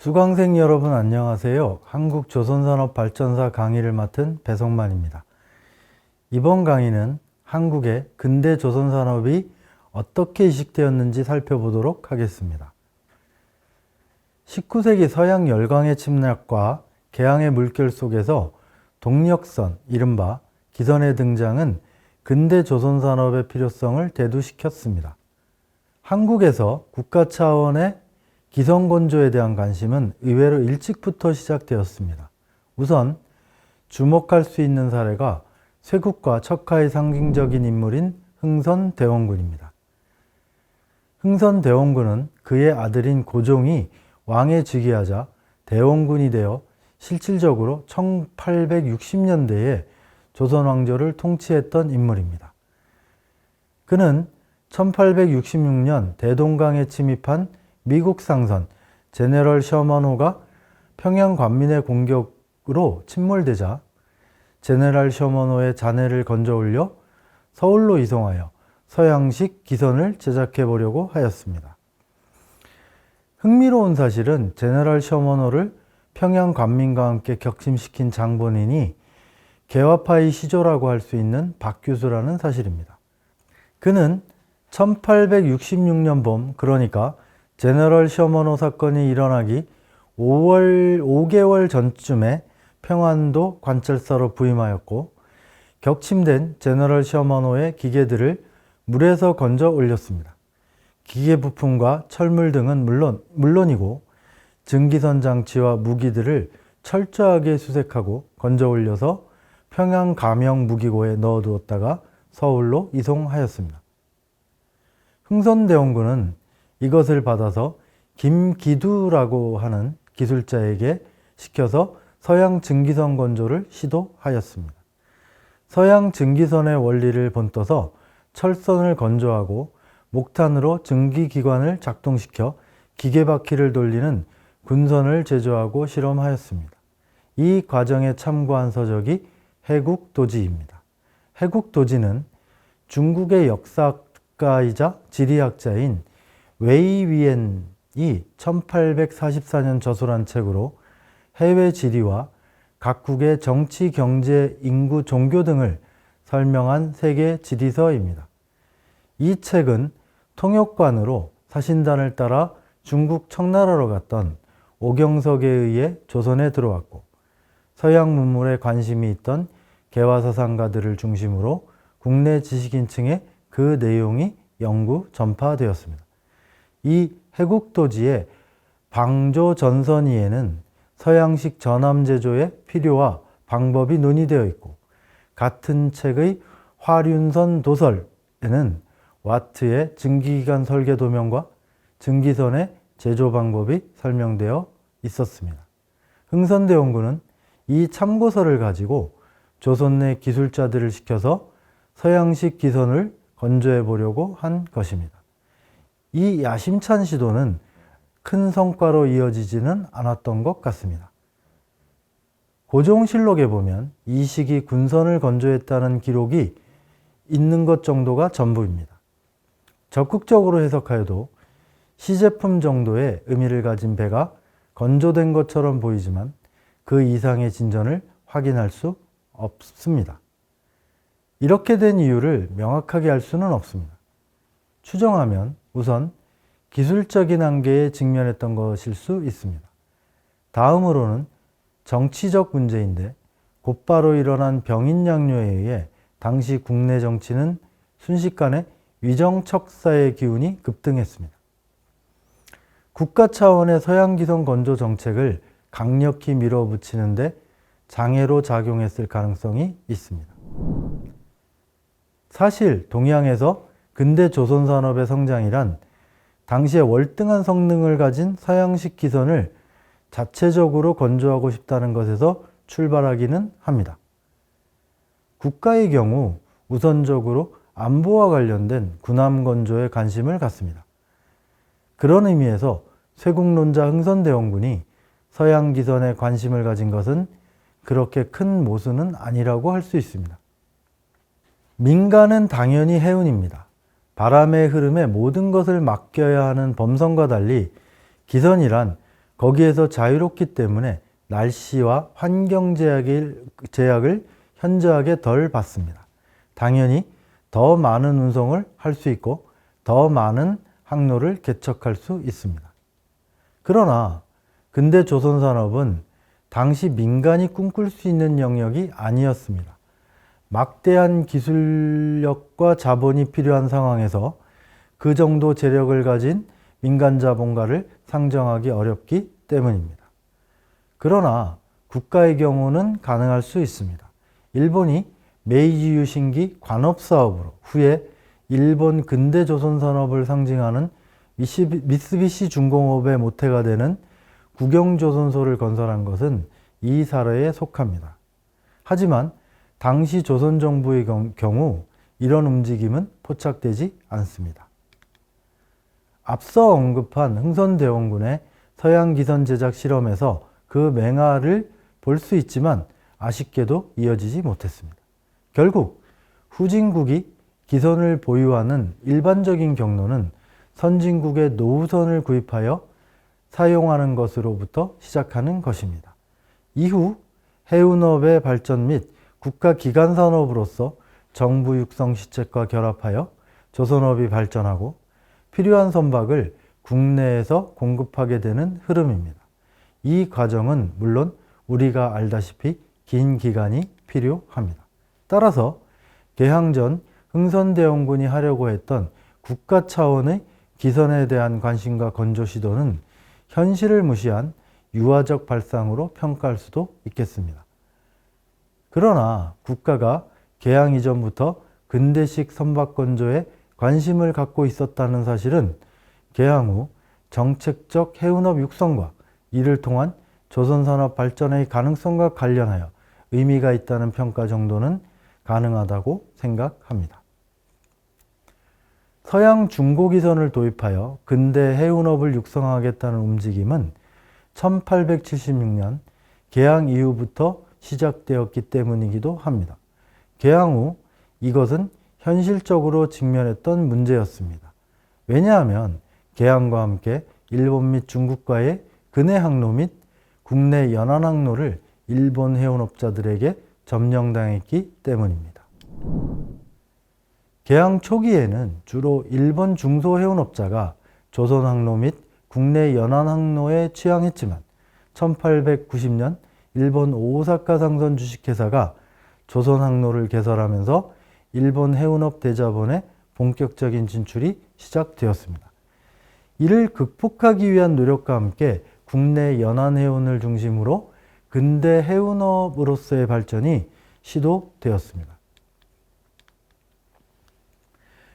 수강생 여러분 안녕하세요. 한국조선산업발전사 강의를 맡은 배성만입니다. 이번 강의는 한국의 근대 조선산업이 어떻게 이식되었는지 살펴보도록 하겠습니다. 19세기 서양 열강의 침략과 개항의 물결 속에서 동력선, 이른바 기선의 등장은 근대 조선 산업의 필요성을 대두시켰습니다. 한국에서 국가 차원의 기성건조에 대한 관심은 의외로 일찍부터 시작되었습니다. 우선 주목할 수 있는 사례가 쇄국과 척하의 상징적인 인물인 흥선 대원군입니다. 흥선 대원군은 그의 아들인 고종이 왕에 즉위하자 대원군이 되어 실질적으로 1860년대에 조선 왕조를 통치했던 인물입니다. 그는 1866년 대동강에 침입한 미국 상선 제네럴 셔먼호가 평양 관민의 공격으로 침몰되자 제네럴 셔먼호의 잔해를 건져 올려 서울로 이송하여 서양식 기선을 제작해 보려고 하였습니다. 흥미로운 사실은 제네럴 셔먼호를 평양 관민과 함께 격침시킨 장본인이 개화파의 시조라고 할 수 있는 박규수라는 사실입니다. 그는 1866년 봄, 그러니까 제너럴 셔먼호 사건이 일어나기 5월, 5개월 전쯤에 평안도 관찰사로 부임하였고, 격침된 제너럴 셔먼호의 기계들을 물에서 건져 올렸습니다. 기계 부품과 철물 등은 물론, 물론이고, 증기선 장치와 무기들을 철저하게 수색하고 건져 올려서 평양 가명 무기고에 넣어두었다가 서울로 이송하였습니다. 흥선대원군은 이것을 받아서 김기두라고 하는 기술자에게 시켜서 서양 증기선 건조를 시도하였습니다. 서양 증기선의 원리를 본떠서 철선을 건조하고 목탄으로 증기기관을 작동시켜 기계바퀴를 돌리는 군선을 제조하고 실험하였습니다. 이 과정에 참고한 서적이 해국도지입니다. 해국도지는 중국의 역사가이자 지리학자인 웨이위엔이 1844년 저술한 책으로 해외 지리와 각국의 정치, 경제, 인구, 종교 등을 설명한 세계 지리서입니다. 이 책은 통역관으로 사신단을 따라 중국 청나라로 갔던 오경석에 의해 조선에 들어왔고 서양 문물에 관심이 있던 개화사상가들을 중심으로 국내 지식인층에 그 내용이 영구 전파되었습니다. 이 해국도지의 방조 전선이에는 서양식 전함 제조의 필요와 방법이 논의되어 있고 같은 책의 화륜선 도설에는 와트의 증기기관 설계 도면과 증기선의 제조 방법이 설명되어 있었습니다. 흥선대원군은 이 참고서를 가지고 조선 내 기술자들을 시켜서 서양식 기선을 건조해 보려고 한 것입니다. 이 야심찬 시도는 큰 성과로 이어지지는 않았던 것 같습니다. 고종실록에 보면 이 시기 군선을 건조했다는 기록이 있는 것 정도가 전부입니다. 적극적으로 해석하여도 시제품 정도의 의미를 가진 배가 건조된 것처럼 보이지만 그 이상의 진전을 확인할 수 없습니다. 이렇게 된 이유를 명확하게 알 수는 없습니다. 추정하면 우선 기술적인 한계에 직면했던 것일 수 있습니다. 다음으로는 정치적 문제인데 곧바로 일어난 병인양요에 의해 당시 국내 정치는 순식간에 위정척사의 기운이 급등했습니다. 국가 차원의 서양기성 건조 정책을 강력히 밀어붙이는데 장애로 작용했을 가능성이 있습니다. 사실 동양에서 근대 조선 산업의 성장이란 당시에 월등한 성능을 가진 서양식 기선을 자체적으로 건조하고 싶다는 것에서 출발하기는 합니다. 국가의 경우 우선적으로 안보와 관련된 군함 건조에 관심을 갖습니다. 그런 의미에서 쇄국론자 흥선대원군이 서양 기선에 관심을 가진 것은 그렇게 큰 모순은 아니라고 할 수 있습니다. 민간은 당연히 해운입니다. 바람의 흐름에 모든 것을 맡겨야 하는 범선과 달리 기선이란 거기에서 자유롭기 때문에 날씨와 환경 제약을, 제약을 현저하게 덜 받습니다. 당연히 더 많은 운송을 할 수 있고 더 많은 항로를 개척할 수 있습니다. 그러나 근대 조선 산업은 당시 민간이 꿈꿀 수 있는 영역이 아니었습니다. 막대한 기술력과 자본이 필요한 상황에서 그 정도 재력을 가진 민간 자본가를 상정하기 어렵기 때문입니다. 그러나 국가의 경우는 가능할 수 있습니다. 일본이 메이지 유신기 관업 사업으로 후에 일본 근대 조선 산업을 상징하는 미쓰비시 중공업의 모태가 되는 국영조선소를 건설한 것은 이 사례에 속합니다. 하지만 당시 조선 정부의 경- 경우 이런 움직임은 포착되지 않습니다. 앞서 언급한 흥선대원군의 서양 기선 제작 실험에서 그 맹화를 볼 수 있지만 아쉽게도 이어지지 못했습니다. 결국 후진국이 기선을 보유하는 일반적인 경로는 선진국의 노후선을 구입하여 사용하는 것으로부터 시작하는 것입니다. 이후 해운업의 발전 및 국가 기간 산업으로서 정부 육성 시책과 결합하여 조선업이 발전하고 필요한 선박을 국내에서 공급하게 되는 흐름입니다. 이 과정은 물론 우리가 알다시피 긴 기간이 필요합니다. 따라서 개항 전 흥선대원군이 하려고 했던 국가 차원의 기선에 대한 관심과 건조 시도는 현실을 무시한 유화적 발상으로 평가할 수도 있겠습니다. 그러나 국가가 개항 이전부터 근대식 선박 건조에 관심을 갖고 있었다는 사실은 개항 후 정책적 해운업 육성과 이를 통한 조선산업 발전의 가능성과 관련하여 의미가 있다는 평가 정도는 가능하다고 생각합니다. 서양 중고기선을 도입하여 근대 해운업을 육성하겠다는 움직임은 1876년 개항 이후부터 시작되었기 때문이기도 합니다. 개항 후 이것은 현실적으로 직면했던 문제였습니다. 왜냐하면 개항과 함께 일본 및 중국과의 근해 항로 및 국내 연안 항로를 일본 해운업자들에게 점령당했기 때문입니다. 개항 초기에는 주로 일본 중소 해운업자가 조선 항로 및 국내 연안 항로에 취항했지만 1890년 일본 오사카 상선 주식회사가 조선 항로를 개설하면서 일본 해운업 대자본의 본격적인 진출이 시작되었습니다. 이를 극복하기 위한 노력과 함께 국내 연안 해운을 중심으로 근대 해운업으로서의 발전이 시도되었습니다.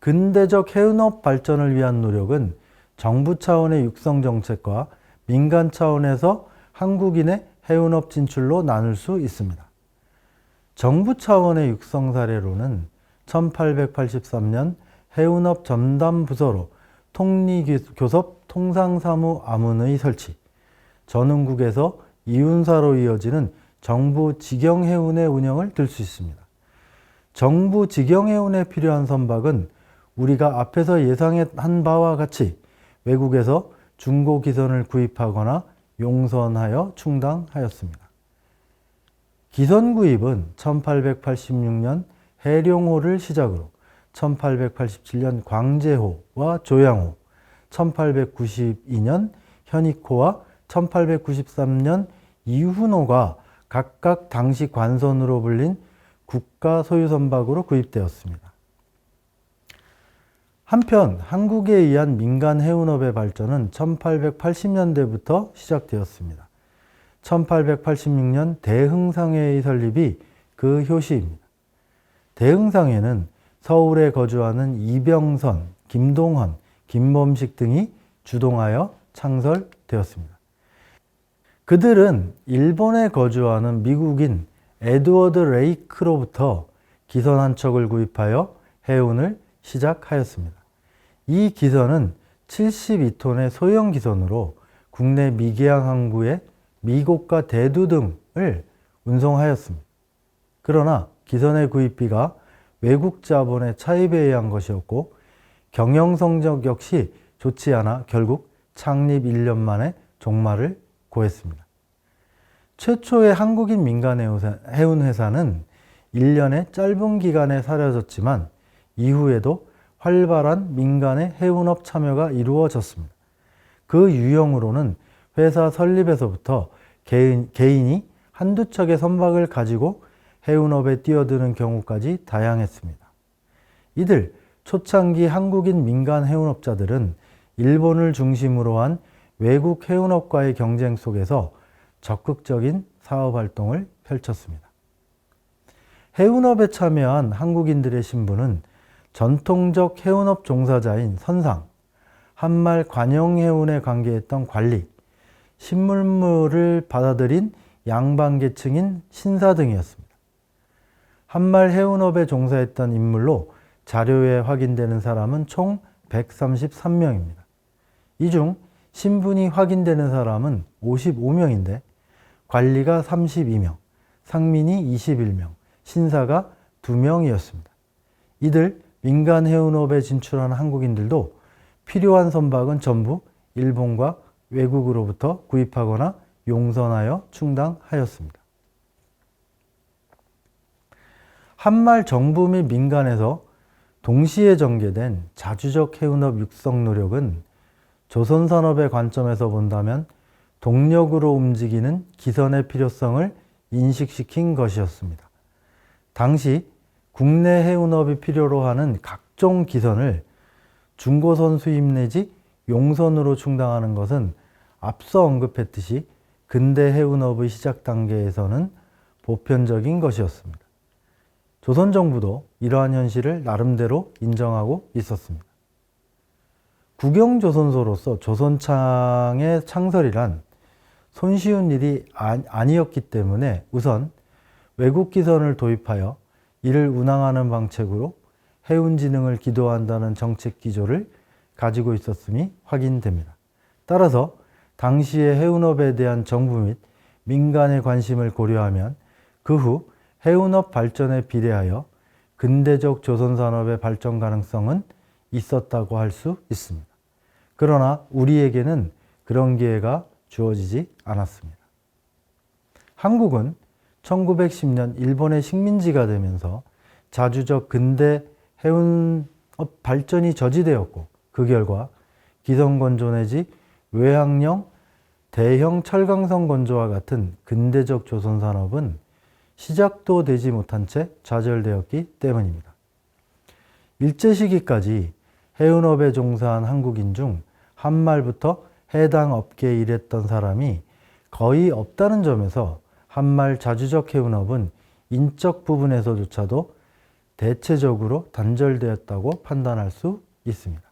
근대적 해운업 발전을 위한 노력은 정부 차원의 육성 정책과 민간 차원에서 한국인의 해운업 진출로 나눌 수 있습니다. 정부 차원의 육성 사례로는 1883년 해운업 전담 부서로 통리교섭 통상사무 아문의 설치, 전흥국에서 이운사로 이어지는 정부 직영해운의 운영을 들 수 있습니다. 정부 직영해운에 필요한 선박은 우리가 앞에서 예상한 바와 같이 외국에서 중고 기선을 구입하거나 용선하여 충당하였습니다. 기선 구입은 1886년 해룡호를 시작으로 1887년 광제호와 조양호, 1892년 현익호와 1893년 이훈호가 각각 당시 관선으로 불린 국가 소유 선박으로 구입되었습니다. 한편 한국에 의한 민간 해운업의 발전은 1880년대부터 시작되었습니다. 1886년 대흥상회의 설립이 그 효시입니다. 대흥상회는 서울에 거주하는 이병선, 김동헌, 김범식 등이 주동하여 창설되었습니다. 그들은 일본에 거주하는 미국인 에드워드 레이크로부터 기선 한 척을 구입하여 해운을 시작하였습니다. 이 기선은 72톤의 소형 기선으로 국내 미개항 항구에 미국과 대두 등을 운송하였습니다. 그러나 기선의 구입비가 외국 자본의 차입에 의한 것이었고 경영 성적 역시 좋지 않아 결국 창립 1년 만에 종말을 고했습니다. 최초의 한국인 민간 해운회사는 1년의 짧은 기간에 사려졌지만 이후에도 활발한 민간의 해운업 참여가 이루어졌습니다. 그 유형으로는 회사 설립에서부터 개인, 개인이 한두 척의 선박을 가지고 해운업에 뛰어드는 경우까지 다양했습니다. 이들 초창기 한국인 민간 해운업자들은 일본을 중심으로 한 외국 해운업과의 경쟁 속에서 적극적인 사업 활동을 펼쳤습니다. 해운업에 참여한 한국인들의 신분은 전통적 해운업 종사자인 선상, 한말 관영해운에 관계했던 관리, 신물물을 받아들인 양반계층인 신사 등이었습니다. 한말 해운업에 종사했던 인물로 자료에 확인되는 사람은 총 133명입니다. 이 중 신분이 확인되는 사람은 55명인데 관리가 32명, 상민이 21명, 신사가 2명이었습니다. 이들 민간 해운업에 진출한 한국인들도 필요한 선박은 전부 일본과 외국으로부터 구입하거나 용선하여 충당하였습니다. 한말 정부 및 민간에서 동시에 전개된 자주적 해운업 육성 노력은 조선 산업의 관점에서 본다면 동력으로 움직이는 기선의 필요성을 인식시킨 것이었습니다. 당시 국내 해운업이 필요로 하는 각종 기선을 중고선 수입 내지 용선으로 충당하는 것은 앞서 언급했듯이 근대 해운업의 시작 단계에서는 보편적인 것이었습니다. 조선 정부도 이러한 현실을 나름대로 인정하고 있었습니다. 국영조선소로서 조선창의 창설이란 손쉬운 일이 아- 아니었기 때문에 우선 외국 기선을 도입하여 이를 운항하는 방책으로 해운진흥을 기도한다는 정책 기조를 가지고 있었음이 확인됩니다. 따라서 당시의 해운업에 대한 정부 및 민간의 관심을 고려하면 그 후 해운업 발전에 비례하여 근대적 조선산업의 발전 가능성은 있었다고 할 수 있습니다. 그러나 우리에게는 그런 기회가 주어지지 않았습니다. 한국은 1910년 일본의 식민지가 되면서 자주적 근대 해운업 발전이 저지되었고 그 결과 기성건조 내지 외항령 대형 철강성 건조와 같은 근대적 조선 산업은 시작도 되지 못한 채 좌절되었기 때문입니다. 일제 시기까지 해운업에 종사한 한국인 중 한말부터 해당 업계에 일했던 사람이 거의 없다는 점에서 한말 자주적 해운업은 인적 부분에서조차도 대체적으로 단절되었다고 판단할 수 있습니다.